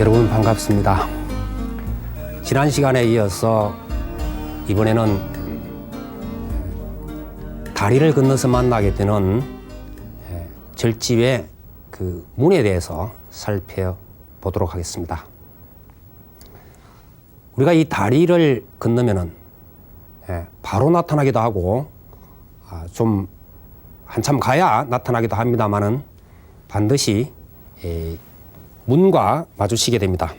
여러분 반갑습니다. 지난 시간에 이어서 이번에는 다리를 건너서 만나게 되는 예, 절집의 그 문에 대해서 살펴보도록 하겠습니다. 우리가 이 다리를 건너면은 예, 바로 나타나기도 하고 아, 좀 한참 가야 나타나기도 합니다만은 반드시 에, 문과 마주치게 됩니다.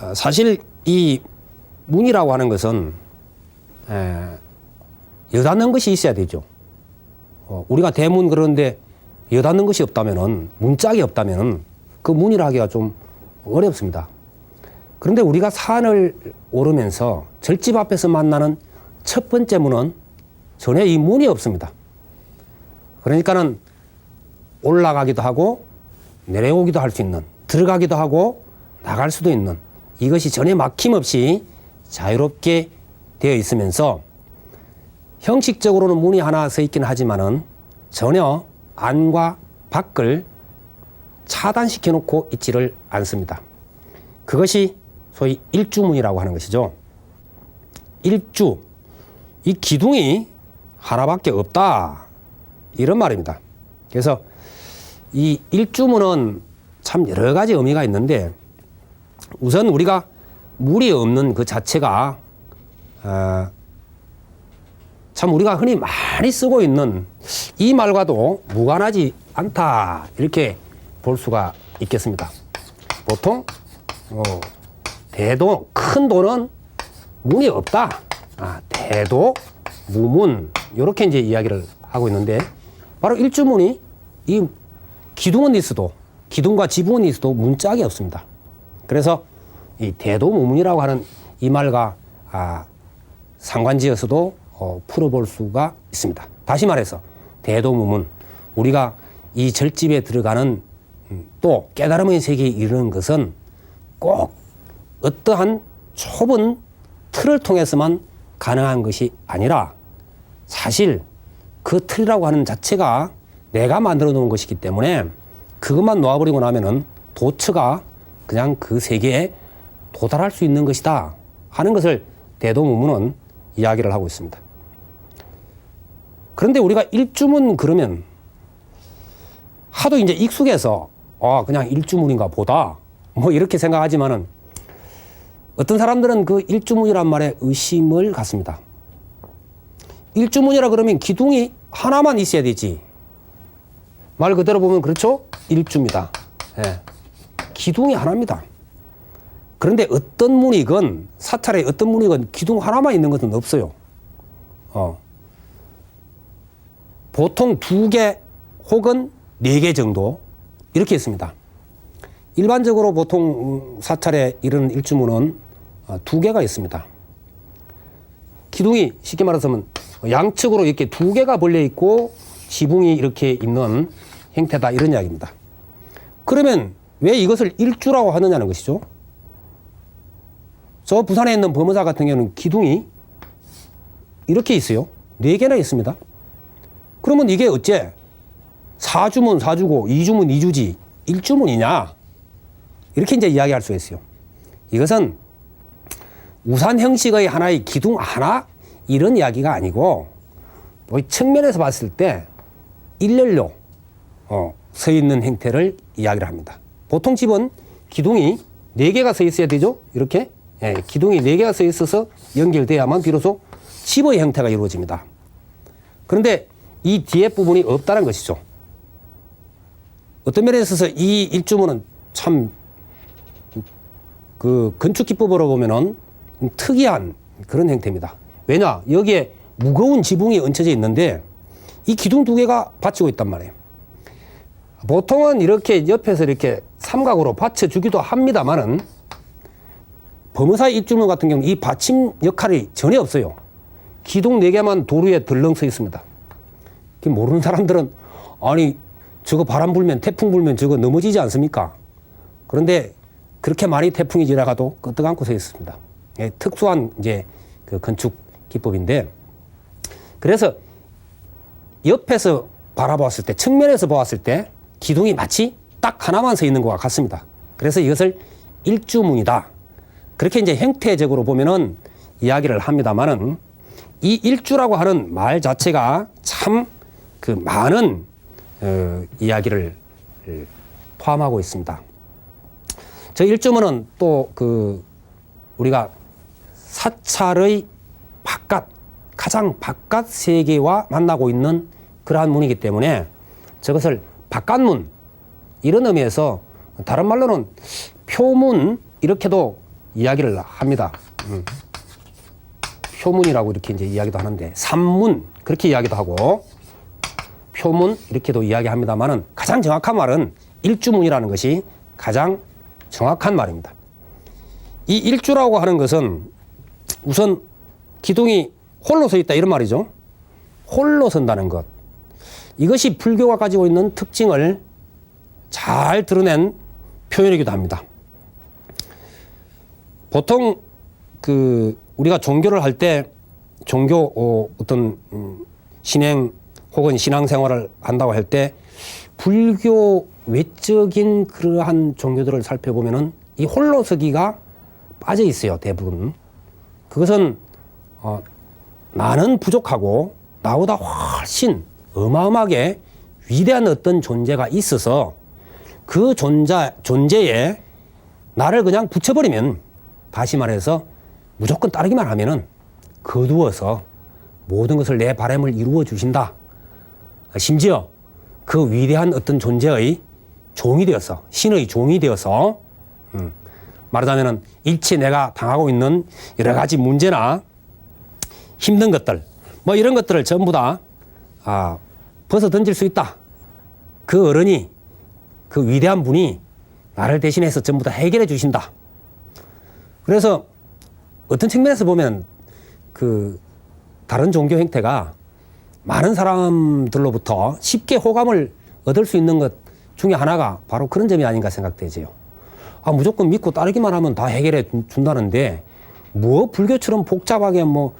어, 사실 이 문이라고 하는 것은 에, 여닫는 것이 있어야 되죠. 어, 우리가 대문 그런데 여닫는 것이 없다면은 문짝이 없다면은 그 문이라 하기가 좀 어렵습니다. 그런데 우리가 산을 오르면서 절집 앞에서 만나는 첫 번째 문은 전혀 이 문이 없습니다. 그러니까는 올라가기도 하고 내려오기도 할 수 있는 들어가기도 하고 나갈 수도 있는 이것이 전혀 막힘없이 자유롭게 되어 있으면서 형식적으로는 문이 하나 서 있기는 하지만은 전혀 안과 밖을 차단시켜 놓고 있지를 않습니다. 그것이 소위 일주문이라고 하는 것이죠. 일주. 이 기둥이 하나밖에 없다. 이런 말입니다. 그래서 이 일주문은 참 여러 가지 의미가 있는데 우선 우리가 물이 없는 그 자체가 어, 참 우리가 흔히 많이 쓰고 있는 이 말과도 무관하지 않다 이렇게 볼 수가 있겠습니다. 보통 어, 대도 큰 도는 문이 없다. 아, 대도 무문 이렇게 이제 이야기를 하고 있는데 바로 일주문이 이 기둥은 있어도 기둥과 지붕은 있어도 문짝이 없습니다. 그래서 이 대도무문이라고 하는 이 말과 아, 상관지어서도 어, 풀어볼 수가 있습니다. 다시 말해서 대도무문 우리가 이 절집에 들어가는 음, 또 깨달음의 세계에 이르는 것은 꼭 어떠한 좁은 틀을 통해서만 가능한 것이 아니라 사실 그 틀이라고 하는 자체가 내가 만들어 놓은 것이기 때문에 그것만 놓아버리고 나면은 도처가 그냥 그 세계에 도달할 수 있는 것이다 하는 것을 대도무문은 이야기를 하고 있습니다. 그런데 우리가 일주문 그러면 하도 이제 익숙해서 아 그냥 일주문인가 보다 뭐 이렇게 생각하지만은 어떤 사람들은 그 일주문이란 말에 의심을 갖습니다. 일주문이라 그러면 기둥이 하나만 있어야 되지. 말 그대로 보면 그렇죠? 일주입니다. 예. 기둥이 하나입니다. 그런데 어떤 문이건 사찰에 어떤 문이건 기둥 하나만 있는 것은 없어요. 어. 보통 두 개 혹은 네 개 정도 이렇게 있습니다. 일반적으로 보통 사찰에 이르는 일주문은 어, 두 개가 있습니다. 기둥이 쉽게 말해서면 양측으로 이렇게 두 개가 벌려 있고 지붕이 이렇게 있는 형태다 이런 이야기입니다. 그러면 왜 이것을 일주라고 하느냐는 것이죠. 저 부산에 있는 범어사 같은 경우는 기둥이 이렇게 있어요. 네 개나 있습니다. 그러면 이게 어째 사주문 사주고 이주문 이주지 일주문이냐 이렇게 이제 이야기할 수 있어요. 이것은 우산 형식의 하나의 기둥 하나 이런 이야기가 아니고 뭐 측면에서 봤을 때 일렬로 어, 서 있는 형태를 이야기를 합니다. 보통 집은 기둥이 네 개가 서 있어야 되죠. 이렇게 예, 기둥이 네 개가 서 있어서 연결돼야만 비로소 집의 형태가 이루어집니다. 그런데 이 뒤에 부분이 없다는 것이죠. 어떤 면에 있어서 이 일주문은 참 그 건축 기법으로 보면은 특이한 그런 형태입니다. 왜냐? 여기에 무거운 지붕이 얹혀져 있는데 이 기둥 두 개가 받치고 있단 말이에요. 보통은 이렇게 옆에서 이렇게 삼각으로 받쳐주기도 합니다만은 범어사 입주문 같은 경우 이 받침 역할이 전혀 없어요. 기둥 네 개만 도로 위에 덜렁 서 있습니다. 모르는 사람들은 아니 저거 바람 불면 태풍 불면 저거 넘어지지 않습니까? 그런데 그렇게 많이 태풍이 지나가도 끄떡 않고 서 있습니다. 예, 특수한 이제 그 건축 기법인데 그래서 옆에서 바라보았을 때 측면에서 보았을 때 기둥이 마치 딱 하나만 서 있는 것과 같습니다. 그래서 이것을 일주문이다. 그렇게 이제 형태적으로 보면은 이야기를 합니다만은 이 일주라고 하는 말 자체가 참 그 많은 어, 이야기를 어, 포함하고 있습니다. 저 일주문은 또 그 우리가 사찰의 바깥 가장 바깥 세계와 만나고 있는 그러한 문이기 때문에 저것을 바깥문 이런 의미에서 다른 말로는 표문 이렇게도 이야기를 합니다. 음. 표문이라고 이렇게 이제 이야기도 하는데 산문 그렇게 이야기도 하고 표문 이렇게도 이야기합니다만은 가장 정확한 말은 일주문이라는 것이 가장 정확한 말입니다. 이 일주라고 하는 것은 우선 기둥이 홀로 서 있다 이런 말이죠. 홀로 선다는 것. 이것이 불교가 가지고 있는 특징을 잘 드러낸 표현이기도 합니다. 보통 그 우리가 종교를 할 때 종교 어, 어떤 음, 신행 혹은 신앙생활을 한다고 할 때 불교 외적인 그러한 종교들을 살펴보면은 이 홀로서기가 빠져 있어요 대부분. 그것은 어, 나는 부족하고 나보다 훨씬 어마어마하게 위대한 어떤 존재가 있어서 그 존재, 존재에 나를 그냥 붙여버리면 다시 말해서 무조건 따르기만 하면은 거두어서 모든 것을 내 바람을 이루어 주신다. 심지어 그 위대한 어떤 존재의 종이 되어서 신의 종이 되어서 음, 말하자면은 일체 내가 당하고 있는 여러 가지 문제나 힘든 것들 뭐 이런 것들을 전부 다 아, 벗어 던질 수 있다. 그 어른이 그 위대한 분이 나를 대신해서 전부 다 해결해 주신다. 그래서 어떤 측면에서 보면 그 다른 종교 행태가 많은 사람들로부터 쉽게 호감을 얻을 수 있는 것 중에 하나가 바로 그런 점이 아닌가 생각되지요. 아, 무조건 믿고 따르기만 하면 다 해결해 준- 준다는데 뭐 불교처럼 복잡하게 뭐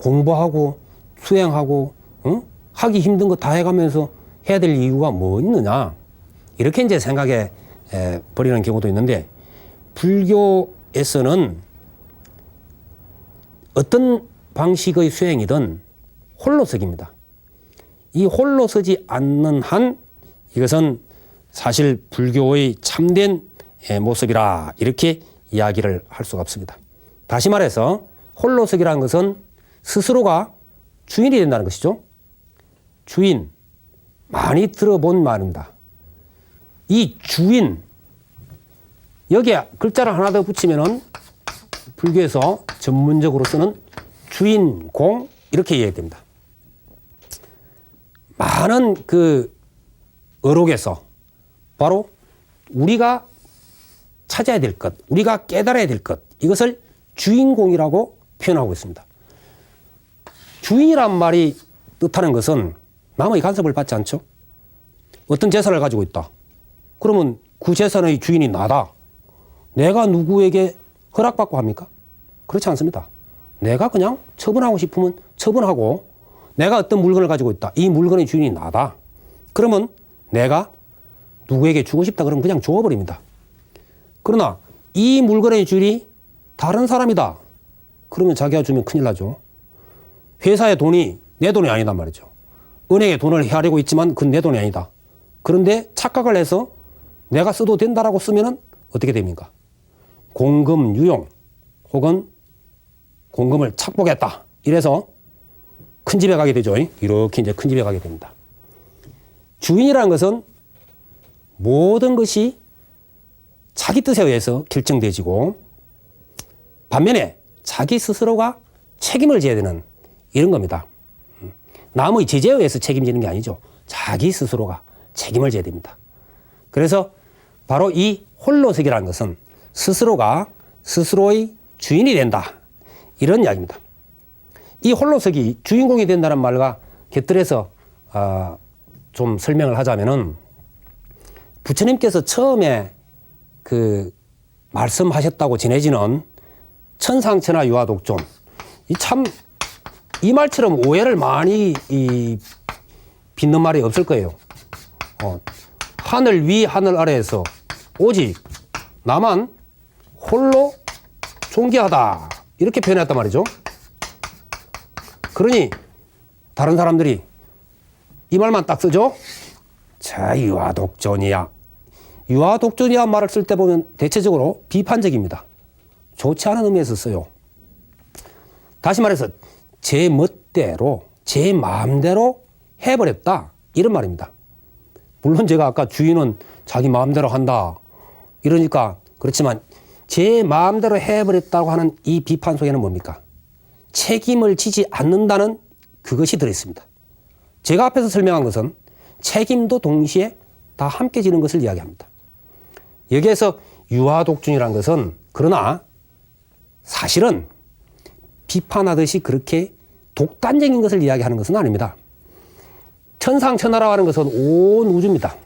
공부하고 수행하고 응? 하기 힘든 거 다 해가면서 해야 될 이유가 뭐 있느냐 이렇게 이제 생각해 에, 버리는 경우도 있는데 불교에서는 어떤 방식의 수행이든 홀로서기입니다. 이 홀로 서지 않는 한 이것은 사실 불교의 참된 예, 모습이라 이렇게 이야기를 할 수가 없습니다. 다시 말해서 홀로서기라는 것은 스스로가 주인이 된다는 것이죠. 주인 많이 들어본 말입니다. 이 주인 여기에 글자를 하나 더 붙이면은 불교에서 전문적으로 쓰는 주인공 이렇게 이해됩니다. 많은 그 어록에서 바로 우리가 찾아야 될 것, 우리가 깨달아야 될 것, 이것을 주인공이라고 표현하고 있습니다. 주인이란 말이 뜻하는 것은 남의 간섭을 받지 않죠. 어떤 재산을 가지고 있다. 그러면 그 재산의 주인이 나다. 내가 누구에게 허락받고 합니까? 그렇지 않습니다. 내가 그냥 처분하고 싶으면 처분하고 내가 어떤 물건을 가지고 있다. 이 물건의 주인이 나다. 그러면 내가 누구에게 주고 싶다 그러면 그냥 줘버립니다. 그러나 이 물건의 주인이 다른 사람이다. 그러면 자기가 주면 큰일 나죠. 회사의 돈이 내 돈이 아니단 말이죠. 은행에 돈을 헤아리고 있지만 그건 내 돈이 아니다. 그런데 착각을 해서 내가 써도 된다라고 쓰면은 어떻게 됩니까? 공금 유용 혹은 공금을 착복했다. 이래서 큰 집에 가게 되죠. 이렇게 이제 큰 집에 가게 됩니다. 주인이라는 것은 모든 것이 자기 뜻에 의해서 결정되지고 반면에 자기 스스로가 책임을 져야 되는 이런 겁니다. 남의 제재에 의해서 책임지는 게 아니죠. 자기 스스로가 책임을 져야 됩니다. 그래서 바로 이 홀로서기라는 것은 스스로가 스스로의 주인이 된다. 이런 이야기입니다. 이 홀로서기 주인공이 된다는 말과 곁들여서 어, 좀 설명을 하자면은 부처님께서 처음에 그 말씀하셨다고 전해지는 천상천하 유화독존 이 참 이 말처럼 오해를 많이 이 빚는 말이 없을 거예요. 어, 하늘 위 하늘 아래에서 오직 나만 홀로 존귀하다 이렇게 표현했단 말이죠. 그러니 다른 사람들이 이 말만 딱 쓰죠. 자 유아 독존이야. 유아 독존이야 말을 쓸 때 보면 대체적으로 비판적입니다. 좋지 않은 의미에서 써요. 다시 말해서 제 멋대로 제 마음대로 해버렸다 이런 말입니다. 물론 제가 아까 주인은 자기 마음대로 한다 이러니까 그렇지만 제 마음대로 해버렸다고 하는 이 비판 속에는 뭡니까? 책임을 지지 않는다는 그것이 들어있습니다. 제가 앞에서 설명한 것은 책임도 동시에 다 함께 지는 것을 이야기합니다. 여기에서 유아독존이라는 것은 그러나 사실은 비판하듯이 그렇게 독단적인 것을 이야기하는 것은 아닙니다. 천상천하라고 하는 것은 온 우주입니다.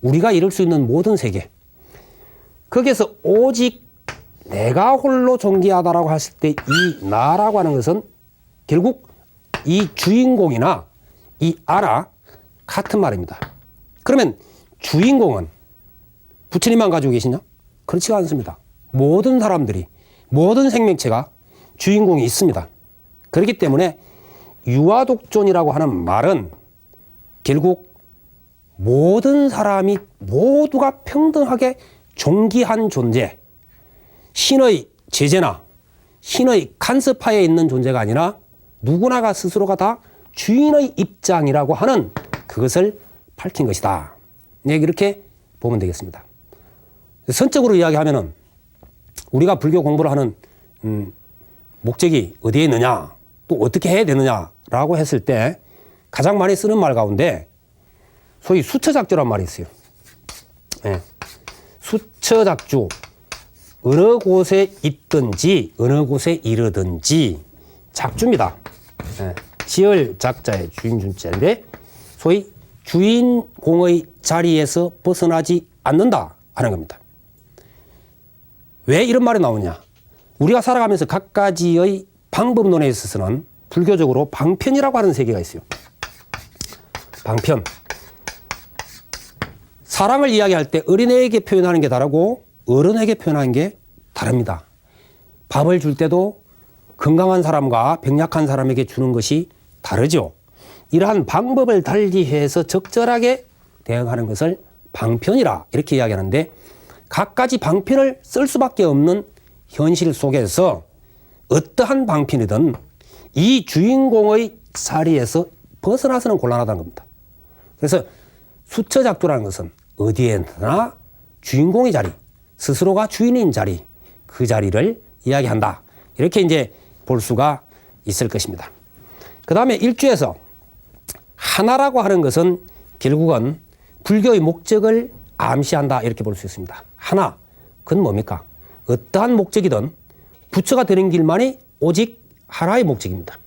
우리가 이룰 수 있는 모든 세계. 거기에서 오직 내가 홀로 존귀하다라고 했을 때 이 나라고 하는 것은 결국 이 주인공이나 이 아라 같은 말입니다. 그러면 주인공은 부처님만 가지고 계시냐? 그렇지가 않습니다. 모든 사람들이 모든 생명체가 주인공이 있습니다. 그렇기 때문에 유아독존이라고 하는 말은 결국 모든 사람이 모두가 평등하게 존귀한 존재, 신의 제재나 신의 간섭하에 있는 존재가 아니라 누구나가 스스로가 다 주인의 입장이라고 하는 그것을 밝힌 것이다. 네, 이렇게 보면 되겠습니다. 선적으로 이야기하면은 우리가 불교 공부를 하는 음, 목적이 어디에 있느냐, 또 어떻게 해야 되느냐라고 했을 때 가장 많이 쓰는 말 가운데 소위 수처작주란 말이 있어요. 예. 수처작주. 어느 곳에 있든지 어느 곳에 이르든지 작주입니다. 예. 지을 작자의 주인 준자인데 소위 주인공의 자리에서 벗어나지 않는다 하는 겁니다. 왜 이런 말이 나오냐? 우리가 살아가면서 각가지의 방법론에 있어서는 불교적으로 방편이라고 하는 세계가 있어요. 방편. 사랑을 이야기할 때 어린애에게 표현하는 게 다르고 어른에게 표현하는 게 다릅니다. 밥을 줄 때도 건강한 사람과 병약한 사람에게 주는 것이 다르죠. 이러한 방법을 달리해서 적절하게 대응하는 것을 방편이라 이렇게 이야기하는데 각가지 방편을 쓸 수밖에 없는 현실 속에서 어떠한 방편이든 이 주인공의 자리에서 벗어나서는 곤란하다는 겁니다. 그래서 수처작두라는 것은 어디에나 주인공의 자리, 스스로가 주인인 자리, 그 자리를 이야기한다. 이렇게 이제 볼 수가 있을 것입니다. 그 다음에 일주에서 하나라고 하는 것은 결국은 불교의 목적을 암시한다. 이렇게 볼 수 있습니다. 하나. 그건 뭡니까? 어떠한 목적이든 부처가 되는 길만이 오직 하나의 목적입니다.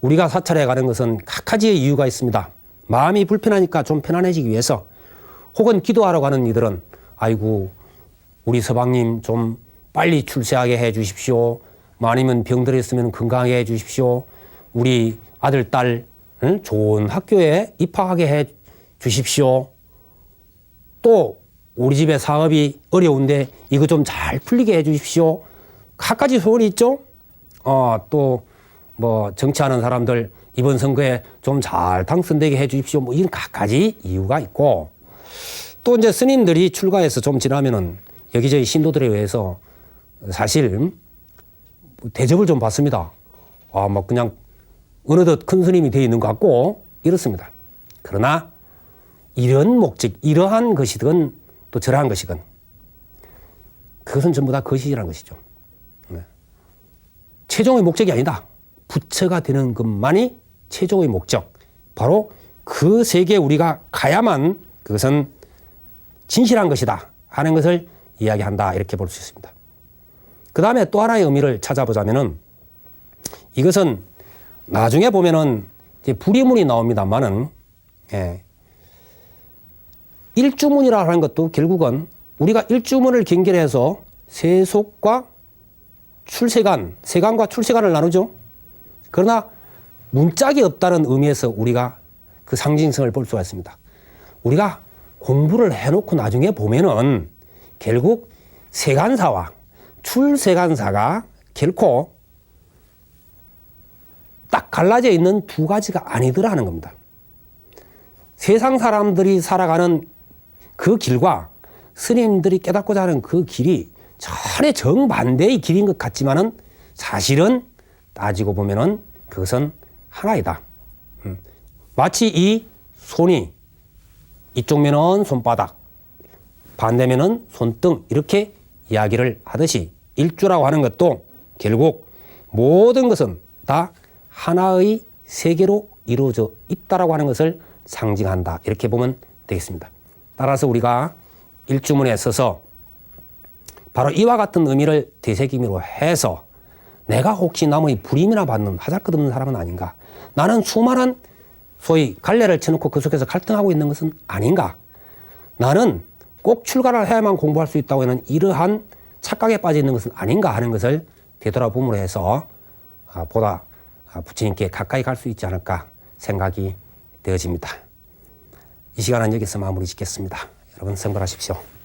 우리가 사찰에 가는 것은 각가지의 이유가 있습니다. 마음이 불편하니까 좀 편안해지기 위해서 혹은 기도하러 가는 이들은 아이고 우리 서방님 좀 빨리 출세하게 해 주십시오. 뭐 아니면 병들어 있으면 건강하게 해 주십시오. 우리 아들 딸 응? 좋은 학교에 입학하게 해 주십시오. 또 우리 집의 사업이 어려운데 이거 좀 잘 풀리게 해 주십시오. 갖가지 소원이 있죠. 어, 또 뭐 정치하는 사람들 이번 선거에 좀 잘 당선되게 해 주십시오. 뭐 이런 갖가지 이유가 있고 또 이제 스님들이 출가해서 좀 지나면은 여기저기 신도들에 의해서 사실 대접을 좀 받습니다. 아, 막 그냥 어느덧 큰 스님이 되어 있는 것 같고 이렇습니다. 그러나 이런 목적, 이러한 것이든 또 저러한 것이든 그것은 전부 다 거짓이라는 것이죠. 네. 최종의 목적이 아니다. 부처가 되는 것만이 최종의 목적. 바로 그 세계에 우리가 가야만 그것은 진실한 것이다 하는 것을 이야기한다 이렇게 볼 수 있습니다. 그 다음에 또 하나의 의미를 찾아보자면은 이것은 나중에 보면은 이제 불이문이 나옵니다만은 예. 일주문이라 하는 것도 결국은 우리가 일주문을 경계해서 세속과 출세관, 세관과 출세관을 나누죠. 그러나 문짝이 없다는 의미에서 우리가 그 상징성을 볼 수가 있습니다. 우리가 공부를 해놓고 나중에 보면은 결국 세간사와 출세간사가 결코 딱 갈라져 있는 두 가지가 아니더라 하는 겁니다. 세상 사람들이 살아가는 그 길과 스님들이 깨닫고자 하는 그 길이 전혀 정반대의 길인 것 같지만은 사실은 따지고 보면은 그것은 하나이다. 음. 마치 이 손이 이쪽 면은 손바닥, 반대면은 손등 이렇게 이야기를 하듯이 일주라고 하는 것도 결국 모든 것은 다 하나의 세계로 이루어져 있다라고 하는 것을 상징한다. 이렇게 보면 되겠습니다. 따라서 우리가 일주문에 있어서 바로 이와 같은 의미를 되새김으로 해서 내가 혹시 남의 불임이나 받는 하잘것없는 사람은 아닌가? 나는 수많은 소위 갈래를 쳐놓고 그 속에서 갈등하고 있는 것은 아닌가? 나는 꼭 출가를 해야만 공부할 수 있다고 하는 이러한 착각에 빠져 있는 것은 아닌가 하는 것을 되돌아봄으로 해서 아, 보다 아, 부처님께 가까이 갈 수 있지 않을까 생각이 되어집니다. 이 시간은 여기서 마무리 짓겠습니다. 여러분 성불하십시오.